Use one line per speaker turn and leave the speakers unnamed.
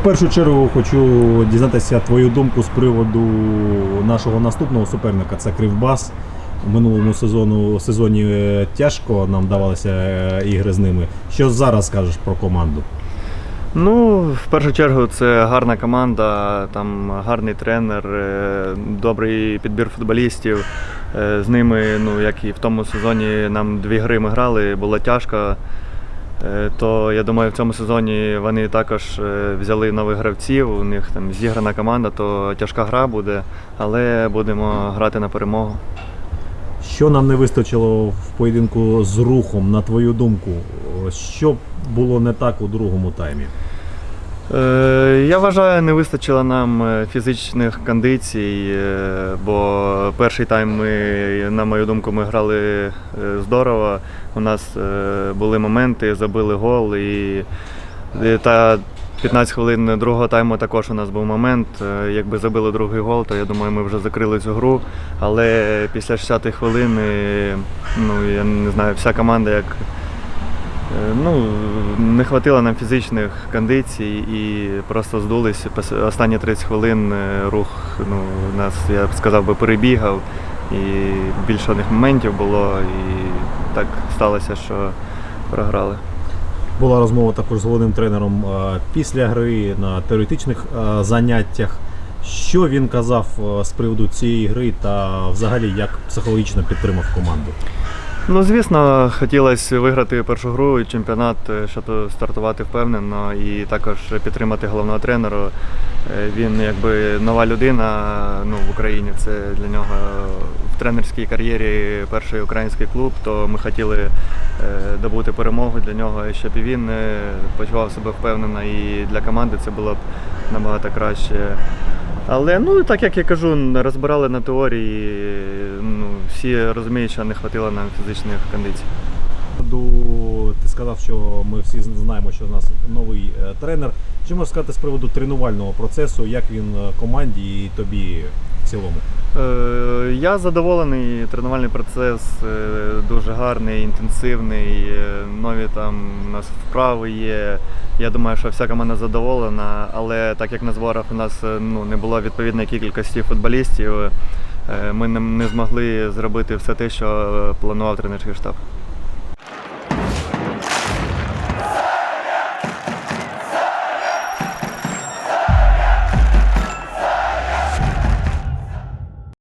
У першу чергу хочу дізнатися твою думку з приводу нашого наступного суперника. Це Кривбас. У минулому сезону сезоні е, тяжко нам давалися е, ігри з ними. Що зараз скажеш про команду?
Ну, в першу чергу, це гарна команда, там гарний тренер, е, добрий підбір футболістів. З ними, ну як і в тому сезоні, нам дві гри ми грали, було тяжко. Е, То я думаю, в цьому сезоні вони також е, взяли нових гравців. У них там зіграна команда, то тяжка гра буде, але будемо грати на перемогу.
Що нам не вистачило в поєдинку з рухом, на твою думку? Що було не так у другому таймі?
Е, Я вважаю, не вистачило нам е, фізичних кондицій, е, бо перший тайм ми, на мою думку, ми грали здорово. У нас були моменти, забили гол і та 15 хвилин другого тайму також у нас був момент. Якби забили другий гол, то я думаю, ми вже закрили цю гру. Але після 60-ї хвилини, ну я не знаю, вся команда як Ну, не хватило нам фізичних кондицій і просто здулись. Останні 30 хвилин е, рух ну, нас, я б сказав, би, перебігав, і більше одних моментів було, і так сталося, що програли.
Була розмова також з головним тренером е, після гри на теоретичних е, заняттях. Що він казав е, з приводу цієї гри та взагалі як психологічно підтримав команду?
Ну, звісно, хотілося виграти першу гру і чемпіонат, е, щоб стартувати впевнено і також підтримати головного тренера. Е, Він якби нова людина ну, в Україні. Це для нього в тренерській кар'єрі перший український клуб, то ми хотіли е, добути перемогу для нього, щоб і він почував себе впевнено, і для команди це було б набагато краще. Але ну так як я кажу, розбирали на теорії. Ну всі розуміють, що не вистачило нам фізичних кондицій.
Ти сказав, що ми всі знаємо, що у нас новий е, тренер. Що можеш сказати з приводу тренувального процесу, як він е, команді і тобі в цілому?
Е, Я задоволений. Тренувальний процес дуже гарний, інтенсивний. Нові там у нас вправи є. Я думаю, що вся команда задоволена, але так як на зборах у нас е, ну, не було відповідної кількості футболістів, е, ми не- змогли зробити все те, що е, планував тренерський штаб.